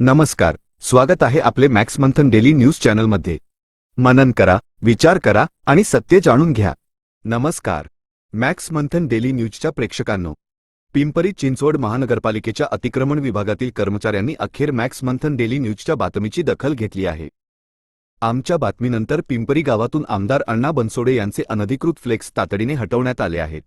नमस्कार स्वागत आहे आपले मॅक्स मंथन डेली न्यूज चॅनलमध्ये. मनन करा विचार करा आणि सत्य जाणून घ्या. नमस्कार मॅक्स मंथन डेली न्यूजच्या प्रेक्षकांनो. पिंपरी चिंचवड महानगरपालिकेच्या अतिक्रमण विभागातील कर्मचाऱ्यांनी अखेर मॅक्स मंथन डेली न्यूजच्या बातमीची दखल घेतली आहे. आमच्या बातमीनंतर पिंपरी गावातून आमदार अण्णा बनसोडे यांचे अनधिकृत फ्लेक्स तातडीने हटवण्यात आले आहेत.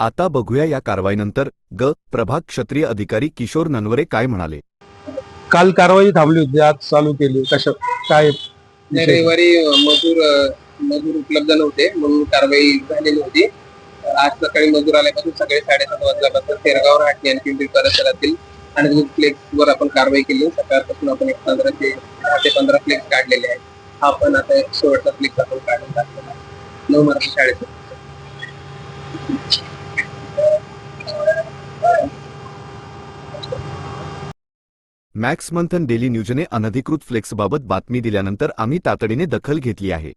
आता बघूया या कारवाईनंतर ग. प्रभाग क्षत्रिय अधिकारी किशोर ननवरे काय म्हणाले? काल कारवाई थांबली होती आज चालू केली कशा काय नाही, रविवारी मजूर मजूर उपलब्ध नव्हते म्हणून कारवाई झालेली होती. आज सकाळी मजूर आल्यापासून सकाळी साडेसात वाजल्यापासून शेरगाव राहटी आणि पिंपरी परिसरातील आणि फ्लेक्स वर आपण कारवाई केली. सकाळपासून आपण एक पंधरा ते दहा ते पंधरा फ्लेक्स काढलेले आहेत. हा पण आता एक शेवटचा फ्लेक्स आपण काढून टाकलेला आहे. नऊ मराठी शाळेत. मॅक्स मंथन डेली न्यूजने अनधिकृत फ्लेक्सबाबत बातमी दिल्यानंतर आम्ही तातडीने दखल घेतली आहे.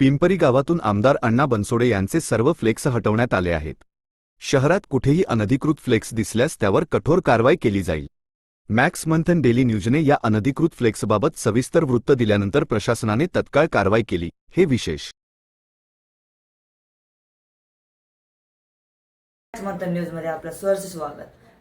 पिंपरी गावातून आमदार अण्णा बनसोडे यांचे सर्व फ्लेक्स हटवण्यात आले आहेत. शहरात कुठेही अनधिकृत फ्लेक्स दिसल्यास त्यावर कठोर कारवाई केली जाईल. मॅक्स मंथन डेली न्यूजने या अनधिकृत फ्लेक्सबाबत सविस्तर वृत्त दिल्यानंतर प्रशासनाने तत्काळ कारवाई केली हे विशेष. मंथन न्यूजमध्ये आपलं स्वागत.